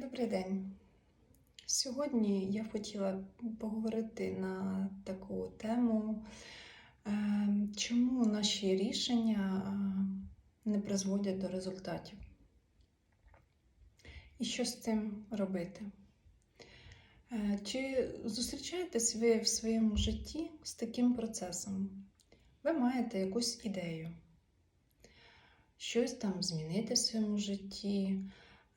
Добрий день. Сьогодні я хотіла поговорити на таку тему, е, чому наші рішення е, не призводять до результатів. І що з цим робити? Е, Чи зустрічаєтесь ви в своєму житті з таким процесом? Ви маєте якусь ідею, щось там змінити в своєму житті,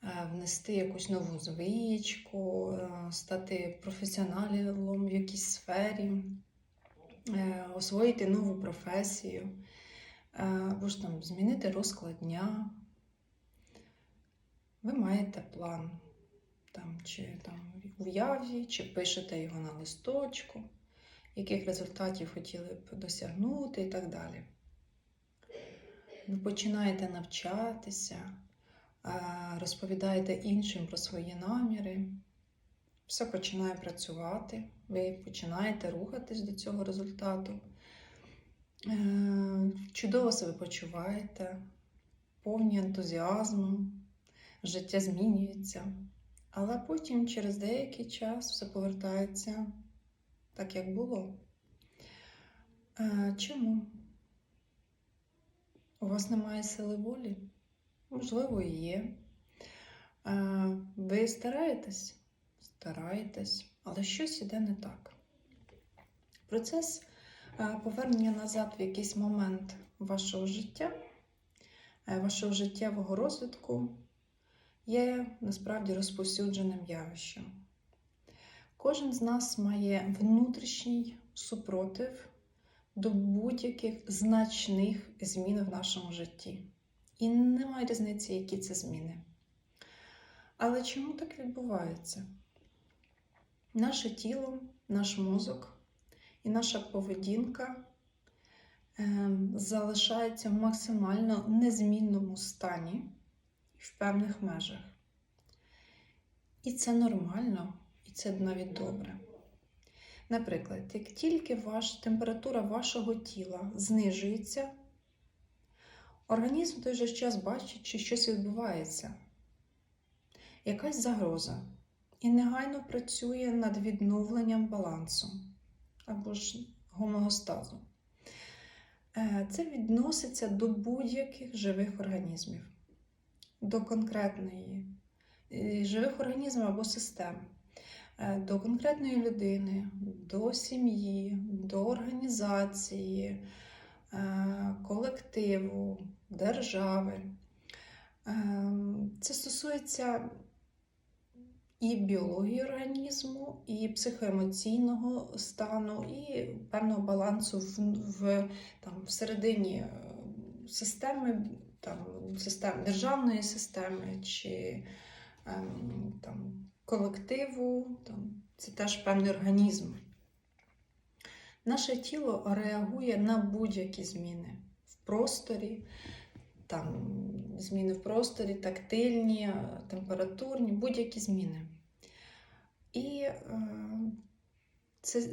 внести якусь нову звичку, е, стати професіоналом в якійсь сфері, е, освоїти нову професію, е, або ж там змінити розклад дня. Ви маєте план, там, чи там уяві, чи пишете його на листочку, яких результатів хотіли б досягнути і так далі. Ви починаєте навчатися, розповідаєте іншим про свої наміри. Все починає працювати, ви починаєте рухатись до цього результату. Е, Чудово себе почуваєте, повні ентузіазму, життя змінюється. Але потім через деякий час все повертається так, як було. Е, Чому? У вас немає сили волі? Можливо, і є. Ви стараєтесь? Стараєтесь, але щось іде не так. Процес повернення назад в якийсь момент вашого життя, вашого життєвого розвитку є насправді розповсюдженим явищем. Кожен з нас має внутрішній супротив до будь-яких значних змін в нашому житті. І немає різниці, які це зміни. Але чому так відбувається? Наше тіло, наш мозок і наша поведінка е, залишаються в максимально незмінному стані в певних межах. І це нормально, і це навіть добре. Наприклад, як тільки ваш, температура вашого тіла знижується, організм той же час бачить, що щось відбувається, якась загроза, і негайно працює над відновленням балансу або ж гомеостазу. Е, Це відноситься до будь-яких живих організмів, до конкретної е, живих організмів або систем е, до конкретної людини, до сім'ї, до організації, колективу, держави. Е, Це стосується і біології організму, і психоемоційного стану, і певного балансу в, в, там, всередині е, системи, там, систем, державної системи чи ем, там, колективу, там, це теж певний організм. Наше тіло реагує на будь-які зміни в просторі, там, зміни в просторі, тактильні, температурні, будь-які зміни. І е, це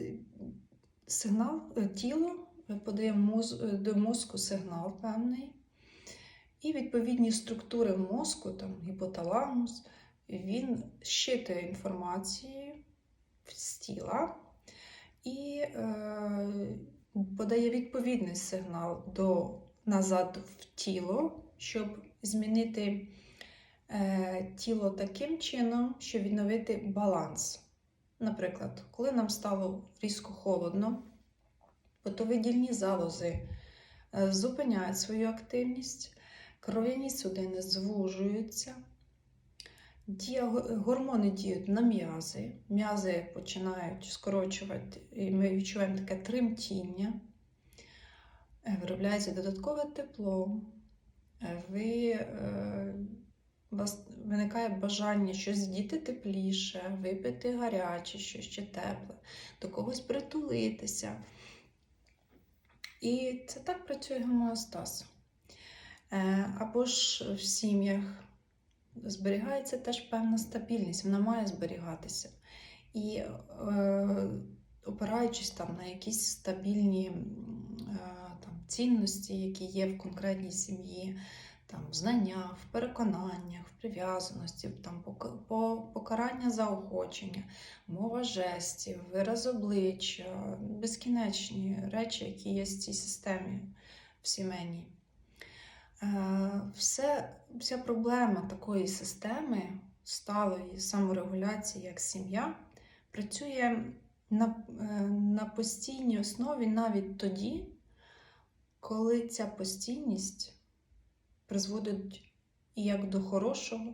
сигнал, е, тіло подає е, до мозку сигнал певний. І відповідні структури мозку, там гіпоталамус, він щитує інформацію з тіла і е, подає відповідний сигнал до, назад в тіло, щоб змінити е, тіло таким чином, щоб відновити баланс. Наприклад, коли нам стало різко холодно, потовидільні залози е, зупиняють свою активність, кров'яні судини звужуються. Гормони діють на м'язи, м'язи починають скорочувати, і ми відчуваємо таке тремтіння, виробляється додаткове тепло, Е, ви, е, вас виникає бажання щось з'їти тепліше, випити гаряче, щось ще тепле, до когось притулитися. І це так працює гомеостаз. Е, Або ж в сім'ях зберігається теж певна стабільність, вона має зберігатися. І е, опираючись там на якісь стабільні е, цінності, які є в конкретній сім'ї, там, в знаннях, в переконаннях, в прив'язаності, там, покарання заохочення, мова жестів, вираз обличчя, безкінечні речі, які є в цій системі в сімейній. Е, Все, вся проблема такої системи сталої саморегуляції, як сім'я, працює на, е, на постійній основі навіть тоді, коли ця постійність призводить як до хорошого,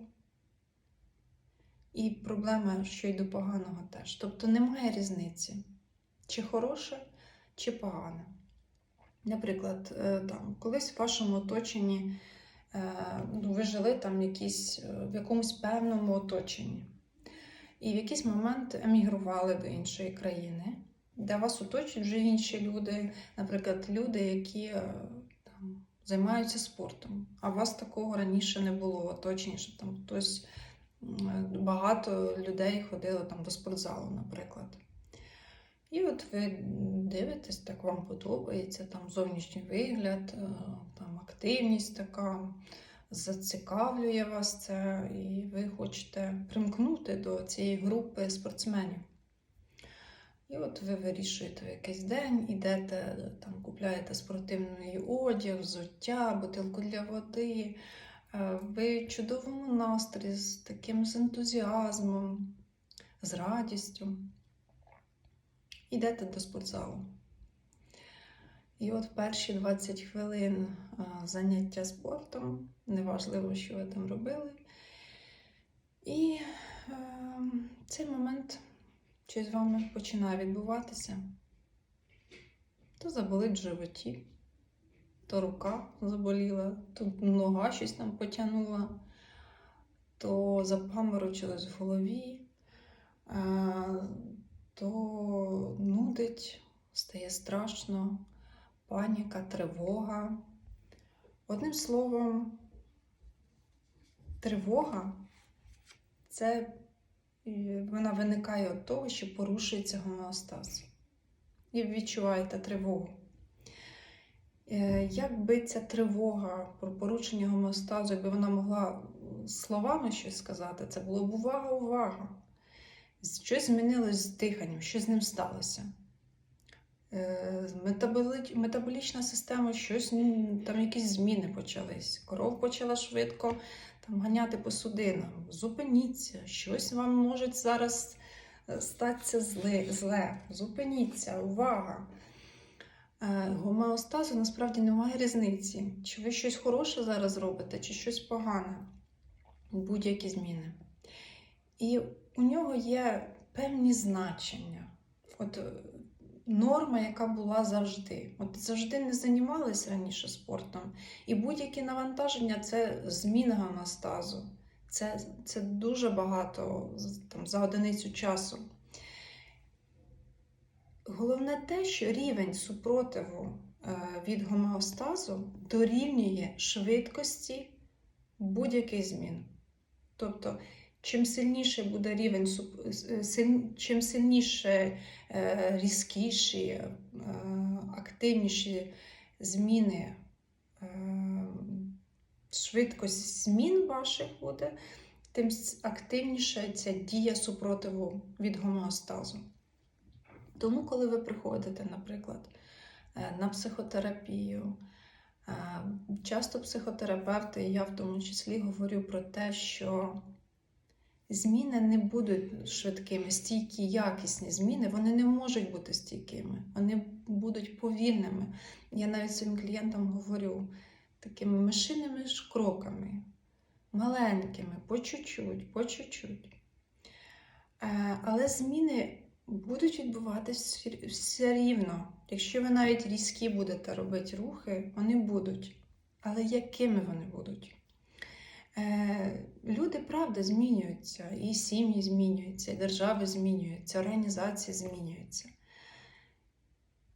і проблема, що й до поганого теж. Тобто немає різниці, чи хороше, чи погане. Наприклад, е, там, колись в вашому оточенні е, ну, ви жили там якісь, е, в якомусь певному оточенні. І в якийсь момент емігрували до іншої країни, де вас оточують вже інші люди, наприклад, люди, які е, там, займаються спортом. А вас такого раніше не було в оточенні, що там хтось багато людей ходило там до спортзалу, наприклад. І от ви дивитесь, так вам подобається там зовнішній вигляд, е, там активність така, зацікавлює вас це, і ви хочете примкнути до цієї групи спортсменів. І от ви вирішуєте якийсь день, ідете, там, купляєте спортивний одяг, взуття, бутилку для води. е, Ви в чудовому настрої, з таким з ентузіазмом, з радістю. Йдете до спортзалу. І от перші 20 хвилин заняття спортом, неважливо, що ви там робили. І е, цей момент щось з вами починає відбуватися. То заболить в животі, то рука заболіла, то нога щось там потягнула, то запаморочилось в голові. то нудить, стає страшно, паніка, тривога. Одним словом, тривога це вона виникає від того, що порушується гомеостаз. І відчуваєте тривогу. Е, Як би ця тривога про порушення гомеостазу, якби вона могла словами щось сказати, це було б увага, увага. Щось змінилось з диханням, що з ним сталося. Е, Метаболічна система, щось там якісь зміни почались. Кров почала швидко там, ганяти по судинам. Зупиніться, щось вам може зараз е, статися зле. зле. Зупиніться, увага. Е, Гомеостазу насправді немає різниці. Чи ви щось хороше зараз робите, чи щось погане. Будь-які зміни. І у нього є певні значення. От е, норма, яка була завжди. От завжди не займалися раніше спортом. І будь-які навантаження це зміна гомеостазу. Це, це дуже багато там, за одиницю часу. Головне те, що рівень супротиву е, від гомеостазу дорівнює швидкості будь-яких змін. Тобто, чим сильніше буде рівень, чим сильніше, е, різкіші, е, активніші зміни, е, швидкість змін ваших буде, тим активніша ця дія супротиву від гомеостазу. Тому, коли ви приходите, наприклад, на психотерапію, часто психотерапевти, я в тому числі говорю про те, що зміни не будуть швидкими, стійкі, якісні зміни, вони не можуть бути стійкими, вони будуть повільними. Я навіть своїм клієнтам говорю такими мишиними ж кроками, маленькими, по чуть-чуть, по чуть-чуть. Е, Але зміни будуть відбуватися все рівно. Якщо ви навіть різкі будете робити рухи, вони будуть. Але якими вони будуть? Е, Люди, правда, змінюються, і сім'ї змінюються, і держави змінюються, організації змінюються.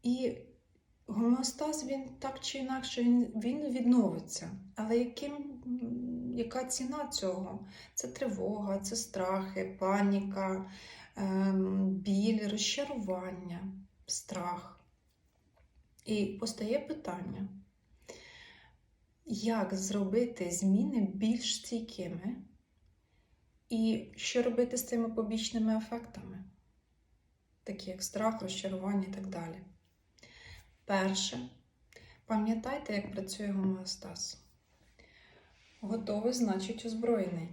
І гомеостаз, він так чи інакше він, відновиться. Але яким, яка ціна цього? Це тривога, це страхи, паніка, ем, біль, розчарування, страх. І постає питання: як зробити зміни більш стійкими і що робити з цими побічними ефектами, такі як страх, розчарування і так далі. Перше, пам'ятайте, як працює гомеостаз. Готовий, значить, озброєний.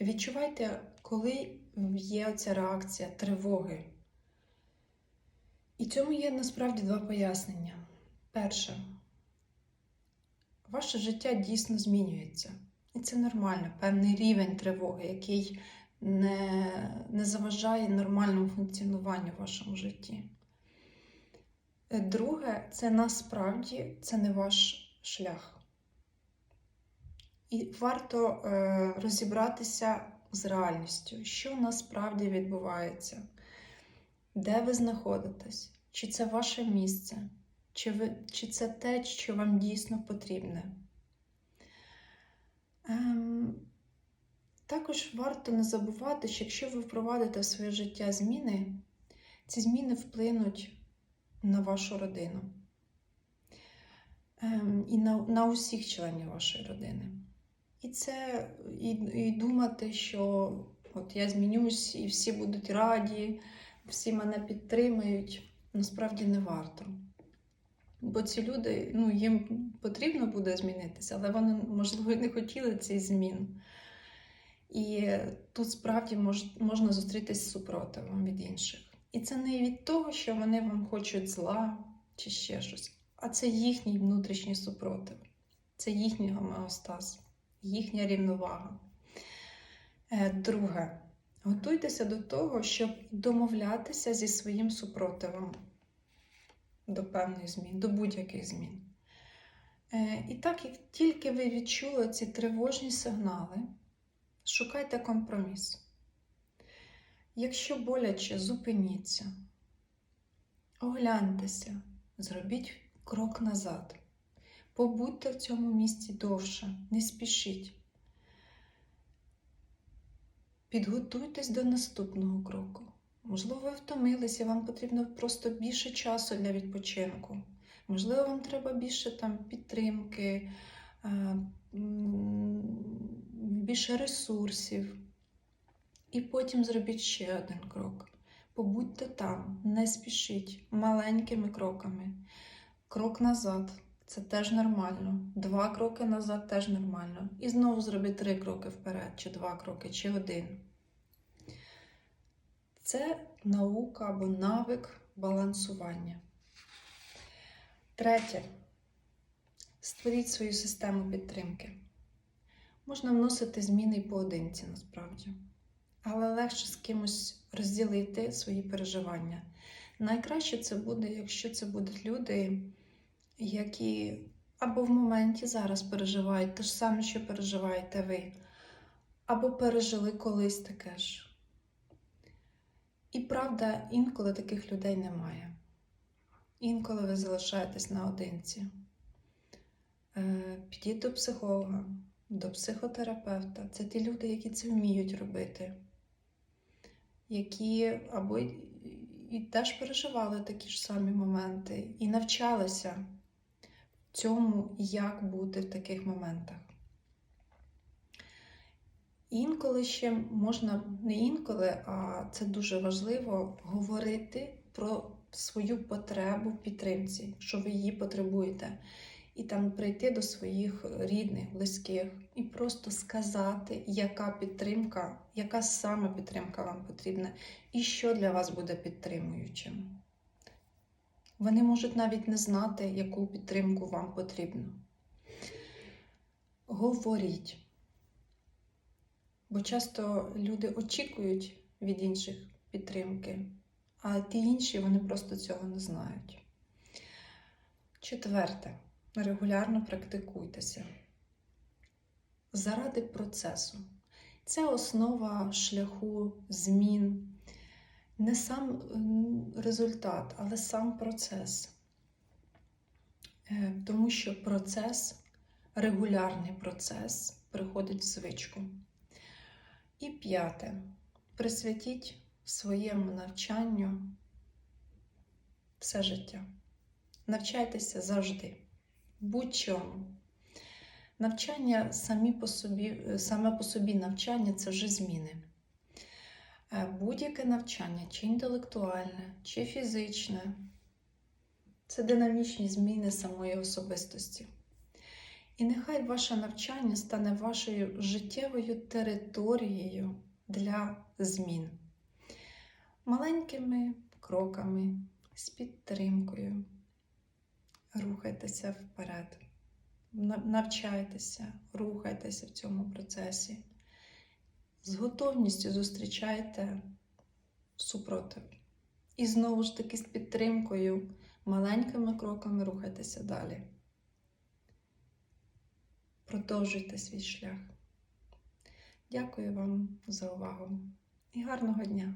Відчувайте, коли є оця реакція тривоги. І цьому є насправді два пояснення. Перше, ваше життя дійсно змінюється. І це нормально, певний рівень тривоги, який не, не заважає нормальному функціонуванню в вашому житті. Е, Друге, це насправді це не ваш шлях. І варто е, розібратися з реальністю, що насправді відбувається, де ви знаходитесь, чи це ваше місце, чи, ви, чи це те, що вам дійсно потрібне. Ем, також варто не забувати, що якщо ви впровадите в своє життя зміни, ці зміни вплинуть на вашу родину ем, і на, на усіх членів вашої родини. І це і, і думати, що от я змінюсь і всі будуть раді, всі мене підтримують, насправді не варто. Бо ці люди, ну, їм потрібно буде змінитися, але вони, можливо, не хотіли цих змін. І тут справді мож, можна зустрітися з супротивом від інших. І це не від того, що вони вам хочуть зла чи ще щось, а це їхній внутрішній супротив, це їхній гомеостаз, їхня рівновага. Е, Друге, готуйтеся до того, щоб домовлятися зі своїм супротивом до певних змін, до будь-яких змін. Е, І так, як тільки ви відчули ці тривожні сигнали, шукайте компроміс. Якщо боляче, зупиніться, огляньтеся, зробіть крок назад. Побудьте в цьому місці довше, не спішіть. Підготуйтесь до наступного кроку. Можливо, ви втомилися, вам потрібно просто більше часу для відпочинку. Можливо, вам треба більше там підтримки, е, більше ресурсів. І потім зробіть ще один крок. Побудьте там, не спішіть маленькими кроками. Крок назад це теж нормально. Два кроки назад теж нормально. І знову зробіть три кроки вперед, чи два кроки, чи один. Це наука або навик балансування. Третє. Створіть свою систему підтримки. Можна вносити зміни і поодинці насправді, але легше з кимось розділити свої переживання. Найкраще це буде, якщо це будуть люди, які або в моменті зараз переживають те ж саме, що переживаєте ви, або пережили колись таке ж. І правда, інколи таких людей немає. Інколи ви залишаєтесь наодинці. Е, Підіть до психолога, до психотерапевта. Це ті люди, які це вміють робити, які або і теж переживали такі ж самі моменти, і навчалися цьому, як бути в таких моментах. Інколи ще можна, не інколи, а це дуже важливо говорити про свою потребу в підтримці, що ви її потребуєте. І там прийти до своїх рідних, близьких і просто сказати, яка підтримка, яка саме підтримка вам потрібна, і що для вас буде підтримуючим. Вони можуть навіть не знати, яку підтримку вам потрібно. Говоріть. Бо часто люди очікують від інших підтримки, а ті інші вони просто цього не знають. Четверте, регулярно практикуйтеся. Заради процесу. Це основа шляху змін, не сам результат, але сам процес. Е, Тому що процес, регулярний процес приходить в звичку. І п'яте. Присвятіть своєму навчанню все життя. Навчайтеся завжди. будь-чому. Навчання самі по собі, е, саме по собі навчання це вже зміни. Е, Будь-яке навчання, чи інтелектуальне, чи фізичне, це динамічні зміни самої особистості. І нехай ваше навчання стане вашою життєвою територією для змін. Маленькими кроками, з підтримкою. Рухайтеся вперед, навчайтеся, рухайтеся в цьому процесі. З готовністю зустрічайте супротив. І знову ж таки з підтримкою, маленькими кроками рухайтеся далі. Продовжуйте свій шлях. Дякую вам за увагу і гарного дня!